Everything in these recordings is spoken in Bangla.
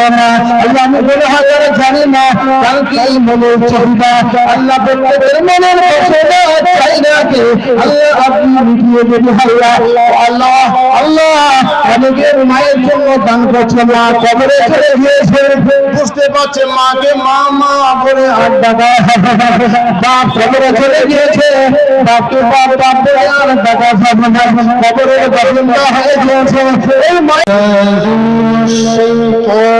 পারব না আল্লাহ আমি মনে হয় তারা জানি না কালকে এই মনের চাহিদা আল্লাহ প্রত্যেকের মনের চাহিদা চাহিদাকে আল্লাহ আপনি মিটিয়ে দেবে আল্লাহ আল্লাহ আল্লাহ অনেকের মায়ের জন্য দান করছে মা কবরে ছেড়ে দিয়েছে বুঝতে পারছে মাকে মা মা করে আর দাদা বাপ কবরে ছেড়ে দিয়েছে বাপকে বাপ বাপ আর দাদা কবরে হয়ে গিয়েছে এই মায়ের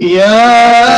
يا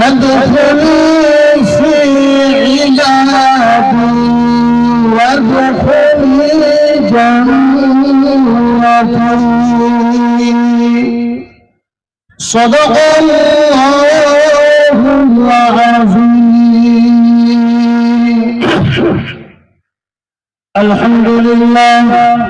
فادخلي في عبادي وادخلي جنتي صدق الله العظيم الحمد لله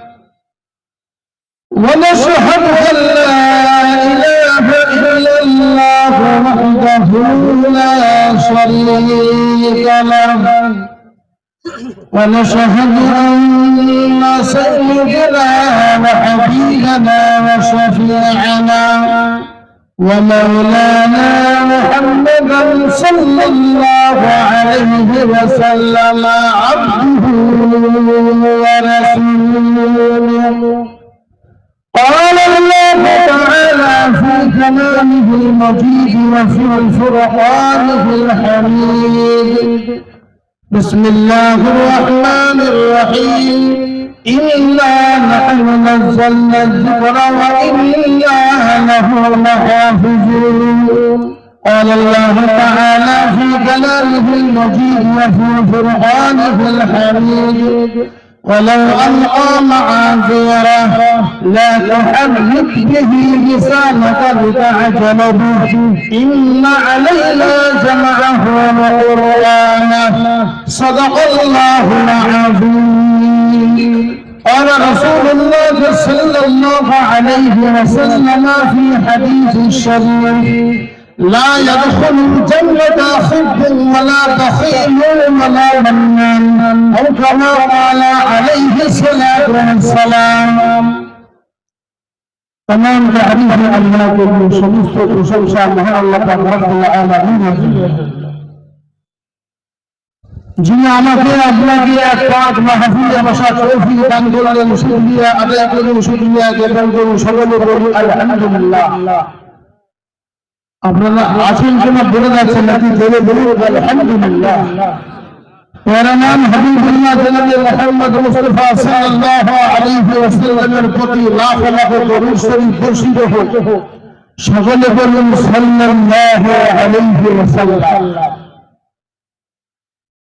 ونشهد أن لا إله إلا الله وحده لا شريك له. ونشهد أن سيدنا وحبيبنا وشفيعنا ومولانا محمدا صلى الله عليه وسلم عبده ورسوله. قال الله تعالى في كلامه المجيد وفي الفرقان الحميد. بسم الله الرحمن الرحيم. إنا نحن نزلنا الذكر وإنا له لحافظون. قال الله تعالى في كلامه المجيد وفي الفرقان الحميد. ولو ألقى معاذيره لا تحرك به لسانك لتعجل به. إن علينا جمعه وقرآنه. صدق الله العظيم. قال رسول الله صلى الله عليه وسلم في حديث الشريف لا يدخل الجنة خب ولا بخيل ولا منان أو كما قال عليه الصلاة والسلام تمام تعريف الله كل شمس وشمس مع ما رب العالمين যিনি আমাকে আপনাকে এক পাঁচ মাহফিলে বসা তৌফিক দান করলেন المسلمين আদায় করুন শুকরিয়া জ্ঞাপন করুন সকলে বলুন আলহামদুলিল্লাহ আপনারা আছেন কিনা বলে যাচ্ছেন নাকি ধরে ধরে আলহামদুলিল্লাহ মেরা নাম হাবিবুল্লাহ জনাবে মোহাম্মদ মুস্তাফা সাল্লাল্লাহু আলাইহি ওয়াসাল্লামের প্রতি লাখ লাখ দরুদ শরীফ বর্ষিত হোক সকলে বলুন সাল্লাল্লাহু আলাইহি ওয়াসাল্লাম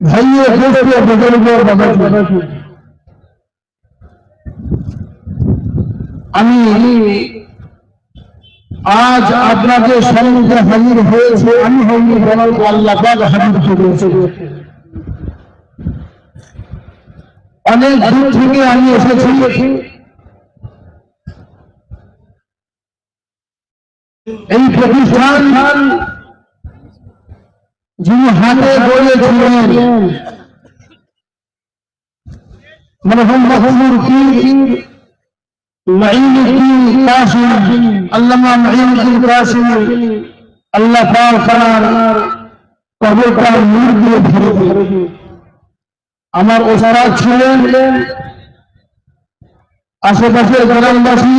ভাইয়ে দোস্তে বুজুর্গ বাবাজি আমি আজ আপনাদের সম্মুখে হাজির হয়েছে আমি হইনি বরং আল্লাহ হাজির করেছে অনেক দূর থেকে আমি এসেছি। এই প্রতিষ্ঠান যিনি হাতে গড়েছিলেন মরহুম মহমুর পীর معين القاسم علامہ معين القاسم اللہ پاک قرار কবর আমার ওসারা ছিলেন আশেপাশে গ্রামবাসী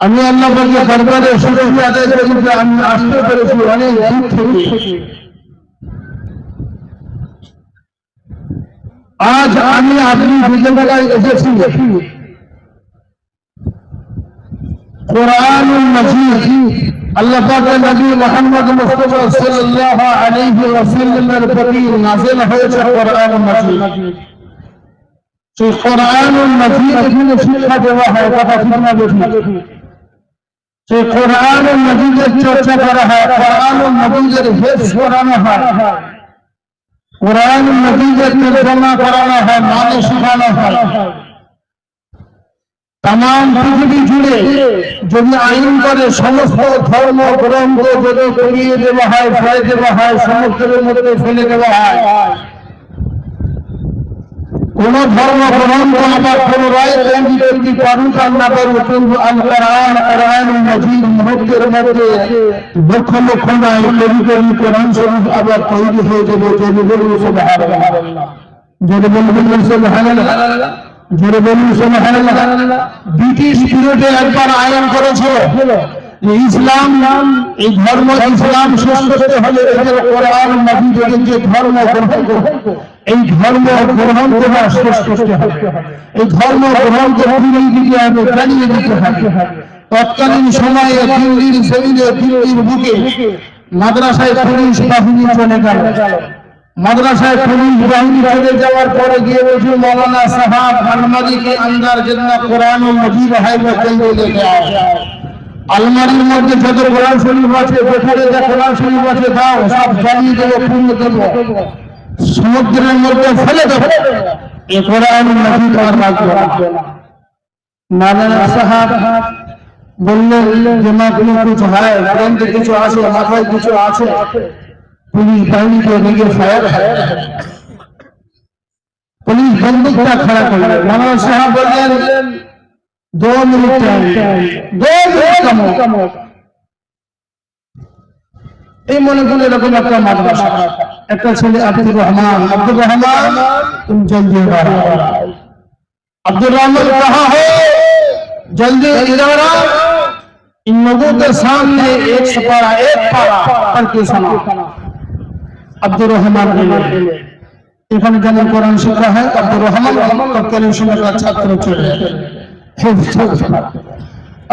আমি আল্লাহ আদায় করি আমি আসতে পেরেছি অনেক আজ আমি আপনি বিকেলবেলায় এসেছি। কোরআন মজিদ আল্লাহ পাকের নবী মুহাম্মদ চর্চা করা হয়। কোরআন মজিদের তুলনা করানো হয় মানে শেখানো হয়। তাম পৃথিবী জুড়ে যদি আইন করে, সমস্ত ধর্ম গ্রন্থ যদি করিয়ে দেওয়া হয়, ফেলে দেওয়া হয় সমুদ্রের মধ্যে ফেলে দেওয়া হয়। কোন ধর্ম গ্রন্থ আবার কোন রায় তৈরি করতে পারুক আর না পারুক কিন্তু আল মধ্যে লক্ষ লক্ষ নয় কবি আবার তৈরি হয়ে যাবে যদি সুবহানাল্লাহ। যদি সুবহানাল্লাহ। ব্রিটিশ পিরিয়ডে একবার আইন করেছিল ইসলাম, এই ধর্ম ইসলাম যে ধর্ম এই ধর্ম গ্রহণ করতে হবে। এই ধর্ম গ্রহণ জানিয়ে দিতে হবে। তৎকালীন সময়ে দিল্লির দিল্লির বুকে মাদ্রাসায় পুলিশ বাহিনী চলে গেল। মাদ্রাসায় পুলিশ বাহিনী চলে যাওয়ার পরে গিয়ে বলছিল মৌলানা সাহাব আন্দার জেনা কোরআন ও মজিব হাইবা আলমারির মধ্যে যত কোরআন শরীফ আছে, যেখানে যা কোরআন শরীফ আছে, দাও, সব জ্বালিয়ে দেবো পূর্ণ দেবো। সমুদ্রের মধ্যে ফেলে দেবো। এ কোরআন মজিদ আর রাখব না। মাওলানা সাহাব বললেন, যে মা কোনো কিছু হয় কিছু আছে, মাথায় কিছু আছে, পুলিশ বাহিনীকে দিকে ফায়ার পুলিশ বন্দুকটা খাড়া করলেন। মাওলানা সাহাব বললেন দো মিনিট টাইম দো মিনিট কামো এই মনে করলে এরকম একটা মাদ্রাসা একটা ছেলে আব্দুর রহমান আব্দুর রহমান তুমি জলদি বাড়া अब्दुल रहमान कहा हो जल्दी इधर आओ इन लोगों के सामने एक सपारा एक पारा करके सुना अब्दुल रहमान बोले এখানে যেমন কোরআন শিক্ষা হয় আব্দুর রহমান তৎকালীন সময়কার ছাত্র চলে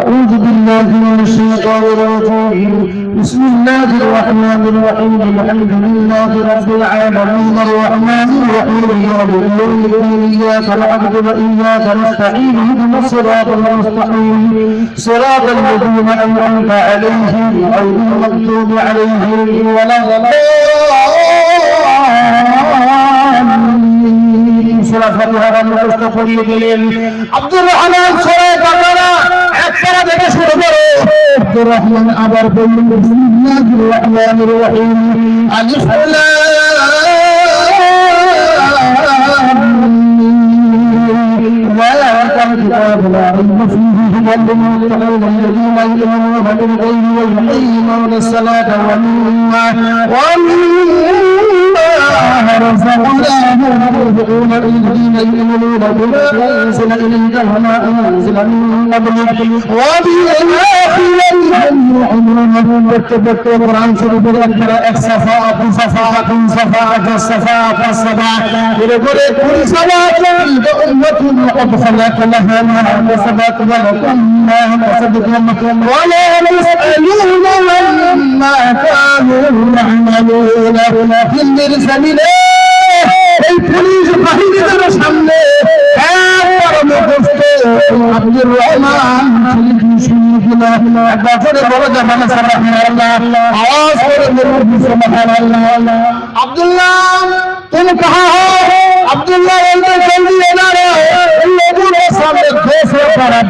أعوذ بالله من الشيطان الرجيم. بسم الله الرحمن الرحيم. الحمد لله رب العالمين. الرحمن الرحيم. رب يوم إياك نعبد وإياك نستعين. اهدنا الصراط المستقيم. صراط الذين أنعمت عليهم غير المغضوب عليهم ولا الضالين. سورة فاتحة মুখস্থ করিয়ে দিলেন আব্দুর রহমান সূরা বাকারা একবার থেকে শুরু করো আব্দুর রহমান আবার বললেন বিসমিল্লাহির রহমানির রহিম আলিফ ذلك أولئك يدعون إلى الذين يؤمنون بما أنزل إليك وما أنزل من قبلك وبالآخرة هم يؤمنون بالتذكر عن سبيل الآخرة صفاء صفاء صفاء صفاء صفاء يقول كل صلاة أمة قد خلت لها ما كسبت ولكم ما كسبتم ولا يسألون عما كانوا يعملون في المرسلين দিলে এই পুলিশ বাহিনীদের সামনে আব্দুল্লাহ তুমি কাহা হো আব্দুল্লাহ বলতে এনা রো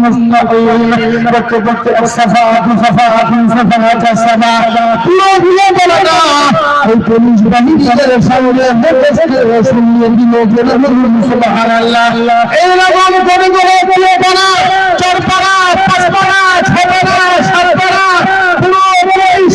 মুস্তাকিম করতে করতে সাফাত সাফাত সাফাত সাফাত পুরো ভুলে গেল না এই পুলিশ বাহিনীর সামনে মুখস্থ রসুলের লোকেরা বলুন সুবহানাল্লাহ এই রকম করে করে পুরো পানা চরপানা পাঁচপানা ছপানা সাতপানা পুরো উনিশ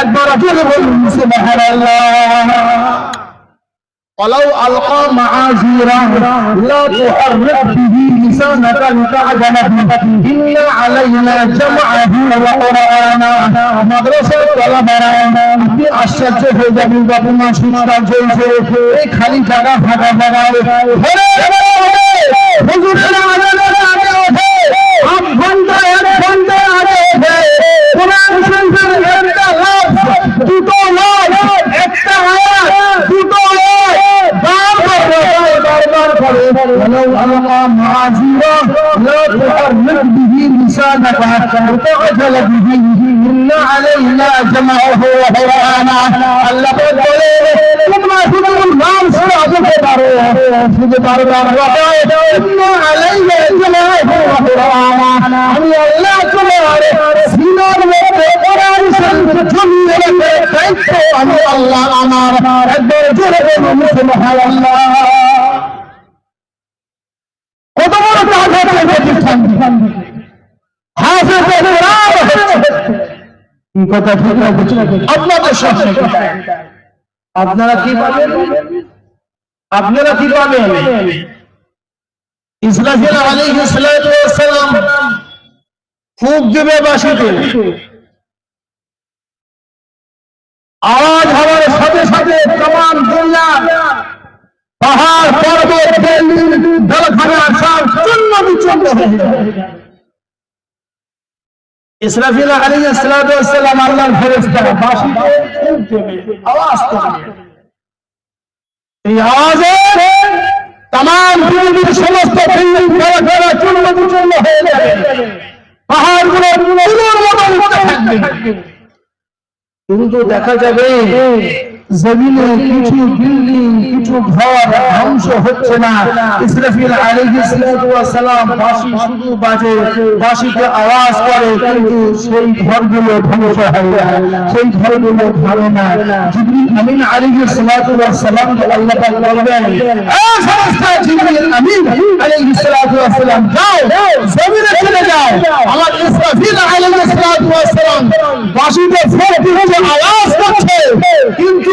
একবার বলুন সুবহানাল্লাহ ولو ألقى معاذيره لا تحرك به لسانك لتعجل به إن علينا جمعه وقرآنا মাদ্রাসার কলামারা আপনি আশ্চর্য হয়ে যাবেন যখন সুন্দর চলছে এই খালি জায়গা ফাঁকা ফাঁকা মুতাকাল বিহিহিন আলাইনা জামাহু ওয়া হাওয়ানা আল্লাহ বলে তোমরা শুধু নাম শুনে আসতে পারো শুধু পারবে আমরা ইন্না আলাইনা জামাহু ওয়া হাওয়ানা আমি আল্লাহ তোমার সিনার মধ্যে কোরআন শরীফ জমিয়ে রাখার দায়িত্ব, আমি আল্লাহ আমার একবার জোরে বলুন, সুবহানাল্লাহ। কথা ঠিক আপনাদের সামনে আপনারা কি পাবেন? আপনারা কি পাবেন? ইসরাফিল আলাইহিস সালাম ফুক দেবে বাসিতে আওয়াজ হওয়ার সাথে সাথে তমাম দুনিয়া পাহাড় পর্বত বিল্ডিং জলখানা সব চূর্ণ বিচূর্ণ হয়ে যাবে ইসরাফিল আলাইহিস সালাতু ওয়াস সালাম আল্লাহর ফেরেশতা বাসিতে ফুক দেবে আওয়াজ করবে এই আওয়াজে तमाम পৃথিবীর সমস্ত বিল্ডিং জলখানা চূর্ণ বিচূর্ণ হয়ে যাবে পাহাড়গুলো তুলোর মতো উঠতে থাকবে কিন্তু দেখা যাবে জমিনে কিছু বিল্ডিং কিছু ঘর ধ্বংস হচ্ছে না। ইসরাফিল আলাইহিস সালাম বাঁশি শুধু বাজে বাঁশিতে আওয়াজ করে কিন্তু সেই ঘরগুলো ধ্বংস হয় না। সেই ঘরগুলো ভালো না। জিবরিল আমিন আলাইহিস সালাম আল্লাহ পাক বলবেন এ ফেরেশতা জিবরিল আমিন আলাইহিস সালাম যাও জমিনে চলে যাও। আমার ইসরাফিল আলাইহিস সালাম বাঁশিতে ফের আওয়াজ করছে কিন্তু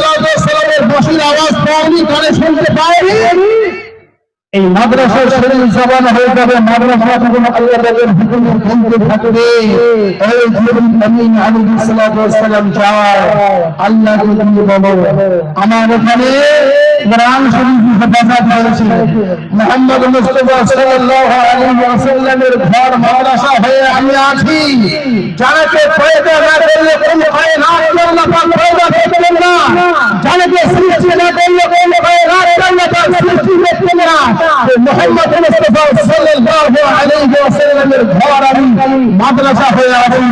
বসির আওয়াজ পাওনি, কানে শুনতে পাওনি। এই মাদ্রাসার শরীর জবান হয়ে যাবে, মাদ্রাসা যখন আল্লাহ তাদের হুকুম শুনতে থাকবে। এই জীবন আমিন আলাইহিস সালাম আমার এখানে কোরআন শরীফ হেফাজত হয়েছে মোহাম্মদ মুস্তাফা সাল্লাল্লাহু আলাইহি ওয়াসাল্লামের ঘর মাদ্রাসা হয়ে আমি আছি। যারাকে পয়দা না করলে কোন না আল্লাহ পাক পয়দা করবেন না। যারাকে সৃষ্টি না করলে কোন না আল্লাহ পাক সৃষ্টি করবেন না। মোহাম্মদ মুস্তাফা সাল্লাল্লাহু আলাইহি ওয়াসাল্লামের ঘর আমি মাদ্রাসা হয়ে আছি।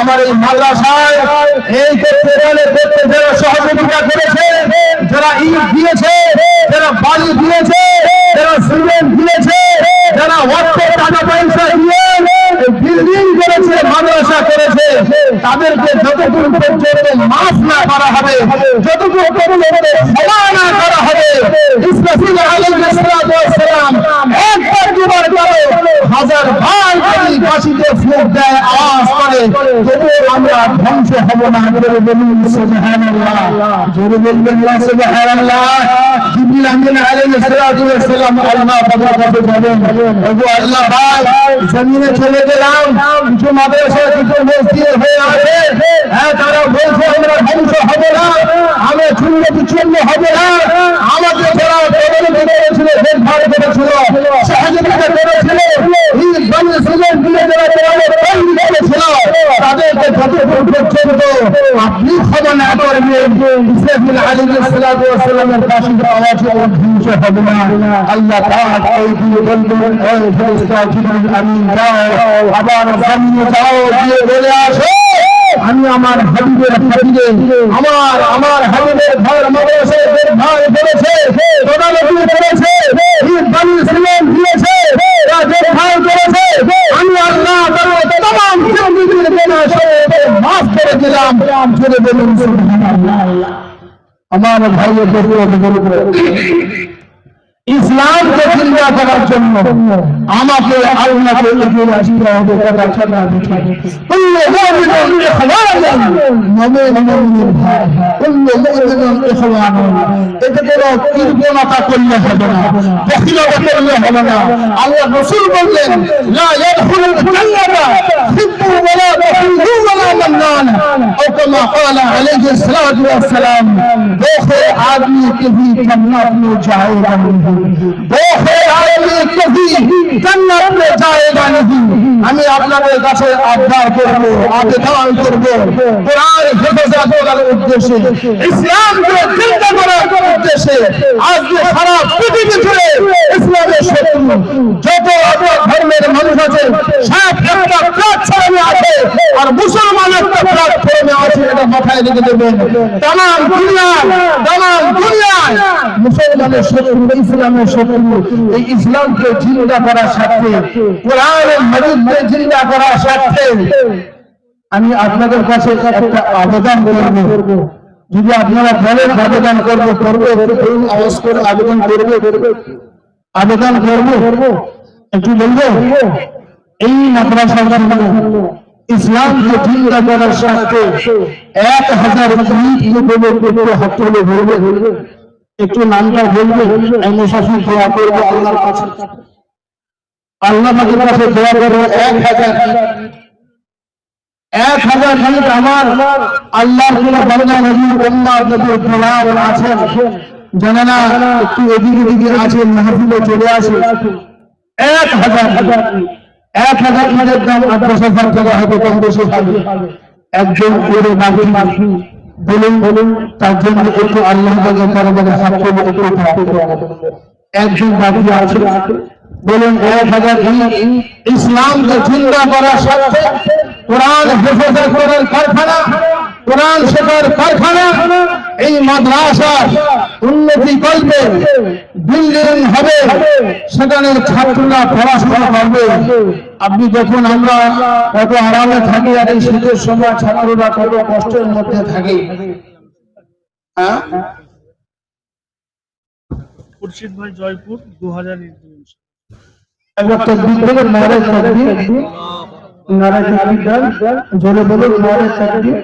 আমার এই মাদ্রাসায় এই গেলে করতে যারা সহযোগিতা করেছে যারা ইট দিয়েছে, যারা বালি দিয়েছে, যারা সিমেন্ট দিয়েছে, যারা অর্থ টাকা পয়সা দিয়ে বিল্ডিং করেছে, মাদ্রাসা করেছে, তাদেরকে যতটুকু পর্যন্ত মাফ না করা হবে। যতটুকু পর্যন্ত ক্ষমা না করা হবে। ইসরাফিল আলাইহিস সালাতু ওয়াস সালাম একবার দুবার করে হাজার বার যদি ফাঁসিতে ফুক দেয়, আওয়াজ করে। তবুও আমরা ধ্বংস হব না জোরে বলুন সুবহানাল্লাহ। জোরে বলবেন না সুবহানাল্লাহ। জিবরিল আমিন আলাইহিস সালাতু ওয়াস সালাম আল্লাহ পাকের কাছে যাবেন ওগো আল্লাহ ভাই, জমিনে চলে গেলাম, কিছু মাদ্রাসা, কিছু মসজিদ হয়ে আছে। হ্যাঁ তারা বলছে, আমরা ধ্বংস হব না, আমরা চূর্ণ বিচ্ছিন্ন হব না। আমাকে তদন্ত করেছিল দেখভাল করেছিল সহযোগিতা করেছিল এই না করবেন। সালাতু ওয়াস সালামের কাছে আওয়াজ ধ্বংস হবে না। আল্লাহ পাক ওই দিয়ে বলবেন আমিন, যাও, আবার জমিনে যাও, দিয়ে বলে আসো। আমি আমার হাবিবের হাবিবে আমার আমার হাবিবের ঘর মাদ্রাসায় দেখভাল করেছে তদারকি করেছে ঈদ বানি সিলেম দিয়েছে তা দেখভাল করেছে আমি আল্লাহ তাআলা तमाम জিন্দেগির গুনাহ সব মাফ করে দিলাম জোরে বলুন সুবহানাল্লাহ আমার ভাইয়ের বলবো ইসলামকে জিন্দা করার জন্য আমাকে আল্লাহকে এগিয়ে আসতে হবে কথা ছাড়া কুল্লু মুমিনুন ইখওয়ানান নমে মুমিনুন ভাই কুল্লু আদমি কবি জান্নাত মে Bro, আমি আপনাদের কাছে আবদার করব, আবেদন করব। উদ্দেশ্যে ইসলামকে জিন্দা করার উদ্দেশ্যে আজকে সারা পৃথিবী জুড়ে ইসলামের শত্রু, যত অপর ধর্মের মানুষ আছে, সব একটা প্ল্যাটফর্মে আছে, আর মুসলমান একটা প্ল্যাটফর্মে আছে, এটা মাথায় রেখে দেবেন। তাম দুনিয়ায় তাম দুনিয়ায় মুসলমানের শত্রু, ইসলামের শত্রু এই ইসলামকে জিন্দা করার সাথে কোরআনের জিন্দা করার আমি আপনাদের কাছে একটা আবেদন করব। যদি আপনারা বলেন আবেদন করব, করব আওয়াজ করে আবেদন করবে। আবেদন করব? একটু বলব? এই ইসলামকে জিন্দা করার এক হাজার একটু নামটা বলবে আমি শাসন দোয়া করব আল্লাহর কাছে। আল্লাহ পাকের কাছে করব এক হাজার। এক হাজার আমার গোলাম আছেন। জানে না একটু এদিকে এদিকে আছেন, মাহফিলে চলে আসে এক হাজার এক হাজার দাম আট হবে কম একজন করে বাকি। বলুন বলুন তার জন্য একটু আল্লাহ তাদের হাত করে একটু একজন বাকি আছে? বলুন, এক হাজার ইসলামকে চিন্তা করার সাথে কোরআন হেফাজত করার কারখানা কোরআন শেখার কারখানা এই মাদ্রাসা উন্নতি করবে বিল্ডিং হবে সেখানে ছাত্ররা পড়াশোনা করবে। আপনি যখন আমরা কত আরামে থাকি আর এই শীতের সময় ছাত্ররা কত কষ্টের মধ্যে থাকে। হ্যাঁ? খুরশিদ ভাই জয়পুর দু হাজার একবার তকবীর তকবীর। তকবীর জোরে বলুন তকবীর।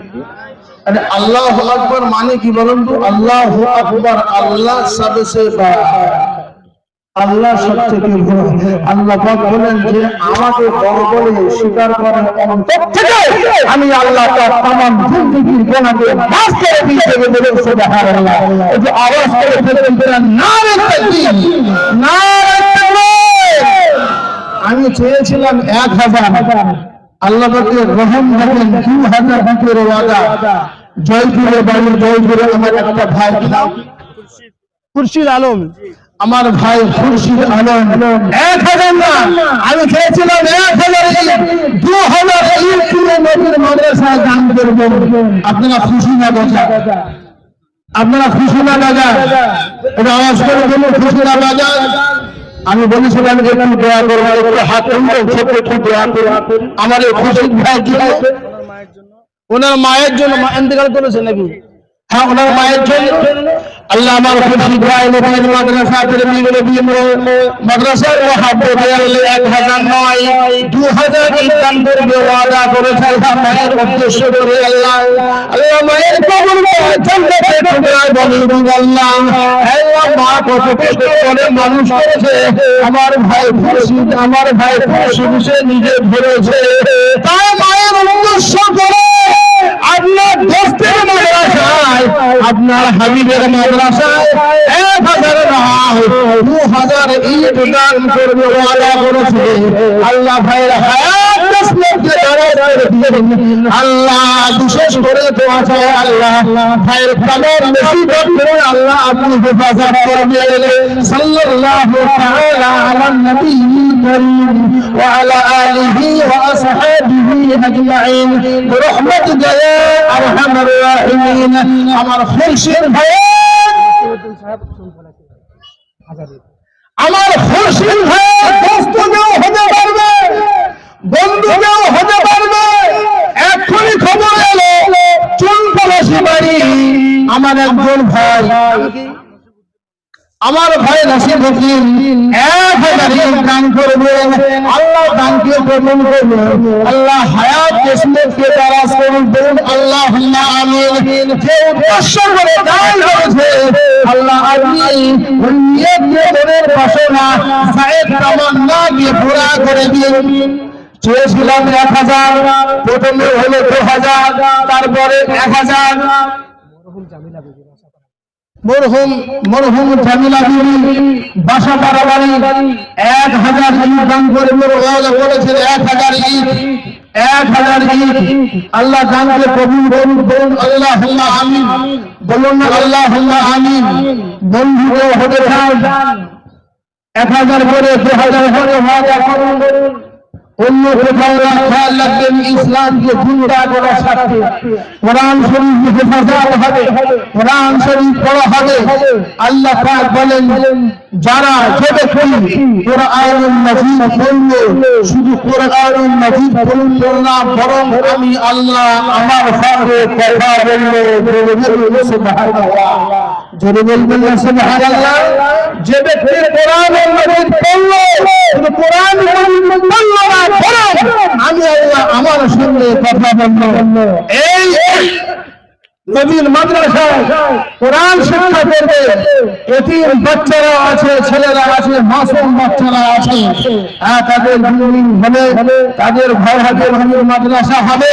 আরে আল্লাহ আকবার মানে কি বলুন তো? আল্লাহ আকবার, আল্লাহ বড় আল্লাহ সবচেয়ে বড়। আল্লাহ পাক বলেন যে, আমাকে বড় বলে স্বীকার করে অন্তর থেকে আমি আল্লাহ পাক তামাম জিন্দেগির গুনাহকে মাফ করে বলে সুবহানাল্লাহ। এই যে আওয়াজ করে ফেলবেন নারে তাকবীর নারে তাকবীর। আমি চেয়েছিলাম এক হাজার। আল্লাহ রহম দেখেন দু হাজার বুকের ওয়াদা। জয়পুরে বাড়ি জয়পুরে আমার একটা ভাই খুরশিদ আলম। আমার ভাই খুরশিদ আলম। এক হাজার না আমি চেয়েছিলাম এক হাজার দু হাজার নদীর মাদ্রাসায় দান করব। আপনারা খুশি না বাজা? আপনারা খুশি না বাজা? এটা আওয়াজ করে বলুন খুশি না বাজা? আমি বলেছিলাম যে একটু দোয়া করব একটু হাত তুলবে ছোট একটু দোয়া করব আমার খুশিদ ভাই ওনার মায়ের জন্য ওনার মায়ের জন্য মা ইন্তেকাল করেছে নাকি? হ্যাঁ ওনার মায়ের জন্য আল্লাহ আমার ভাই নবীর মাদ্রাসা মাদ্রাসা এক হাজার নয়, দু হাজার ইনকাম করবে ওয়াদা মায়ের উদ্দেশ্য করে আল্লাহ। আল্লাহ মায়ের কবর জান্নাতে টুকরায় বলি আল্লাহ। আল্লাহ মা কত কষ্ট করে মানুষ করেছে। আমার ভাই ভাই নিজে ধরেছে। তাই মায়ের উদ্দেশ্য করে আপনার দোস্তের মাদ্রাসায়, আপনার হাবিবের মাদ্রাসায় এক হাজার দু হাজার ইট দান করবে আল্লাহ ভাইয়ের হায়াত দশমকে দারাজ করে দিয়েছেন আল্লাহ বিশেষ করে দোয়া চাই আল্লাহ ভাইয়ের কামের মুসিবত করে আল্লাহ আপনি হেফাজত করবেন সাল্লাল্লাহু তাআলা আলা নবী করিম ওয়া আলা আলিহি ওয়া আসহাবিহি আজমাইন برحمتك يا ارحم الراحمين আমার খুরশিদ ভাই আমার খুরশিদ ভাই দোস্তকেও হতে পারবে বন্ধুকেও হতে পারবে? খবর এলো বাড়ি। আমার একজন ভাই। আমার ভাই নাসির হোসেন এক হাজার দান করবে। আল্লাহ দানকে কবুল করবে। আল্লাহ হায়াত কিসমতকে দারাজ করুন বলুন আল্লাহ আমিন। যে উদ্দেশ্য করে দান করেছে, আল্লাহ আপনি নিয়ত নিয়তের বাসনা সাহেব তামান্না দিয়ে পুরা করে দিন চেয়েছিলাম এক হাজার, প্রথমে হলো দু হাজার, তারপরে এক হাজার। মরহুম মরহুম জামিলা বিবি, বাসা বাড়াবাড়ি এক হাজার ইট দান করে ওয়াদা এক হাজার ইট, এক হাজার ইট। আল্লাহ দানকে কবুল করুন বলুন আল্লাহ আমিন, বলুন আল্লাহ আমিন। বন্ধুকে হতে চান, এক হাজার করে, দু হাজার করে ওয়াদা করুন অন্য কোথাও খেয়াল রাখবেন ইসলামকে জিন্দা করার সাথে কোরআন শরীফ হেফাজত হবে কোরআন শরীফ পড়া হবে আল্লাহ পাক বলেন যারা যে ব্যক্তি কোরআনুল মাজিদ পড়ল, শুধু কোরআনুল মাজিদ পড়ল না বরং আমি আল্লাহ আমার সঙ্গে কথা বলল জোরে সুবহানাল্লাহ জোরে বলবেন না সুবহানাল্লাহ যে ব্যক্তি কোরআনুল মাজিদ পড়ল কোরআন মাজিদ আমি আল্লাহ আমার কথা বলল। এই মাদ্রাসায় কোরআন শিক্ষা করবে বাচ্চারা আছে, ছেলেরা আছে, মাসুম বাচ্চারা আছে। হ্যাঁ তাদের বিল্ডিং হবে তাদের মাদ্রাসা হবে।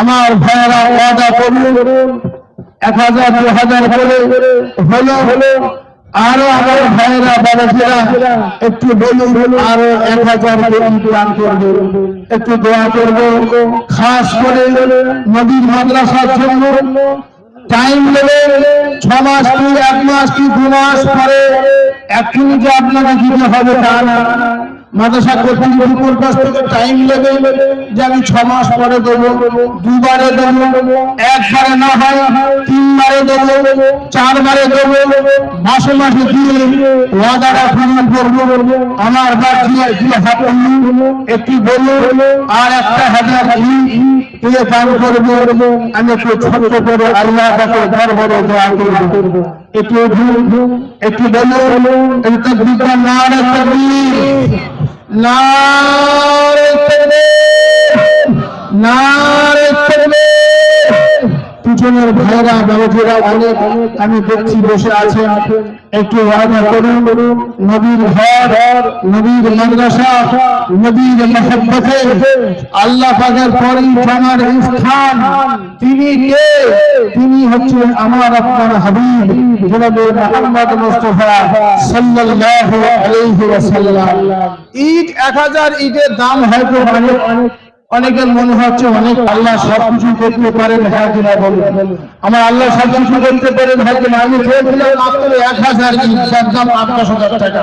আমার ভাইয়েরা ওয়াদা করুন, এক হাজার, দু হাজার করে হলো হলো। আরও আমার ভাইয়েরা বাবাজিরা, একটু বলুন, আরও এক হাজার দান করবে একটু দোয়া করব খাস করে নদীর মাদ্রাসার জন্য টাইম নেবে ছ মাস কি, এক মাস কি, দু মাস পরে, এখনই যে আপনাকে দিতে হবে তা না। মাদ্রাসা কর্তৃপক্ষের কাছ থেকে টাইম যে আমি ছ মাস পরে দেবো, দুবারে দেবো, একবারে না হয় তিনবারে দেবো, চারবারে দেবো, মাসে মাসে দিয়ে ওয়াদাটা পূরণ করব, আমার বাকি দিয়ে হাতে একটি বলুন আর একটা হাজার দিয়ে দান করব, আমি একটু ছোট্ট করে আল্লাহ কাছে দোয়া করব। একটু একটু বলুন একটু বিজ্ঞান না নারে তকবীর পিছনের ভাইরা বাবুজিরা অনেক আমি দেখছি বসে আছে একটু ওয়াদা করুন। নবীর ঘর, নবীর মাদ্রাসা, নবীর মহব্বতে আল্লাহ পাকের পরেই জানার স্থান। তিনি কে? তিনি হচ্ছেন আমার আপনার হাবিব, জনাবে মুহাম্মদ মুস্তাফা সাল্লাল্লাহু আলাইহি ওয়াসাল্লাম। এক হাজার ঈদের দাম হয়তো অনেক অনেকের মনে হচ্ছে অনেক আল্লাহ সব কিছু করতে পারেন হ্যাঁ কিনা বলুন? আমার আল্লাহ সব কিছু করতে পারেন হ্যাঁ কিনা আমি চেয়েছিলাম মাত্র এক হাজার টাকা।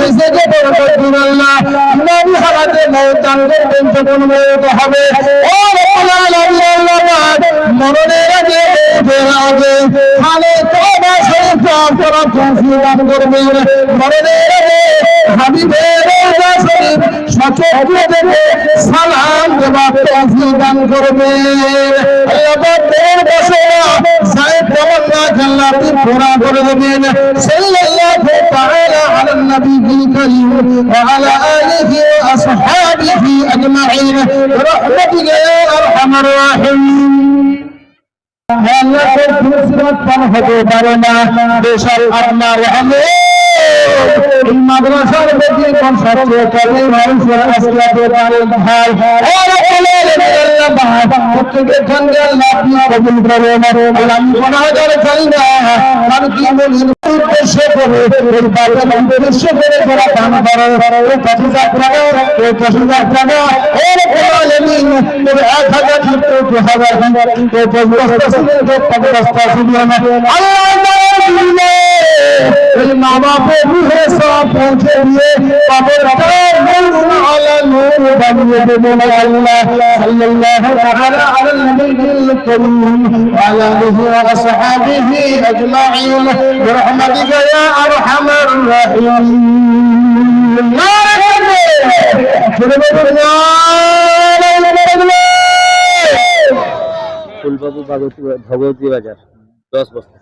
রিজিকে বরকত দিন আল্লাহ ইমানি হালাতে দান করবেন। যখন মওত হবে করবেন সালাম দেওয়ার তৌফিক দান করবেন। সাহেব তামান্না জান্নাতি পুরা করে দেবেন সাল্লাল্লাহু তাআলা আলা নবীল কারীম ওয়া আলা আলিহি ওয়া আসহাবিহি আজমাইন برحمتك يا ارحم الراحمين আল্লাহ তো ফুরসত পান হতে পারে না বেশাল আপনার আমি এই মাদ্রাসার প্রতি কোন সবচেয়ে কবে মানুষের আসলাতে পারেন ভাই আর আল্লাহ আল্লাহ আপনি কবুল করেন আর আমি কোন হাজার চাই না আর কি বলি উদ্দেশ্য করে এই বাবা উদ্দেশ্য করে যারা দান করে এই পঁচিশ হাজার টাকা এই পঁচিশ হাজার টাকা তোর এক হাজার চিত্র দু হাজার এই পঞ্চাশটা আল্লাহ মা বাপের সব পৌঁছে দিয়ে বানিয়ে দেবেন আল্লাহ সাল্লাল্লাহু তাআলা আলা নবিয়্যিল কারীম ওয়া আলা আলিহি ওয়া আসহাবিহি আজমাইন বিরহমাতিকা ইয়া আরহামার রাহিম নারে ফুলবাবু ভগবতী বাজার, দশ বস্তা।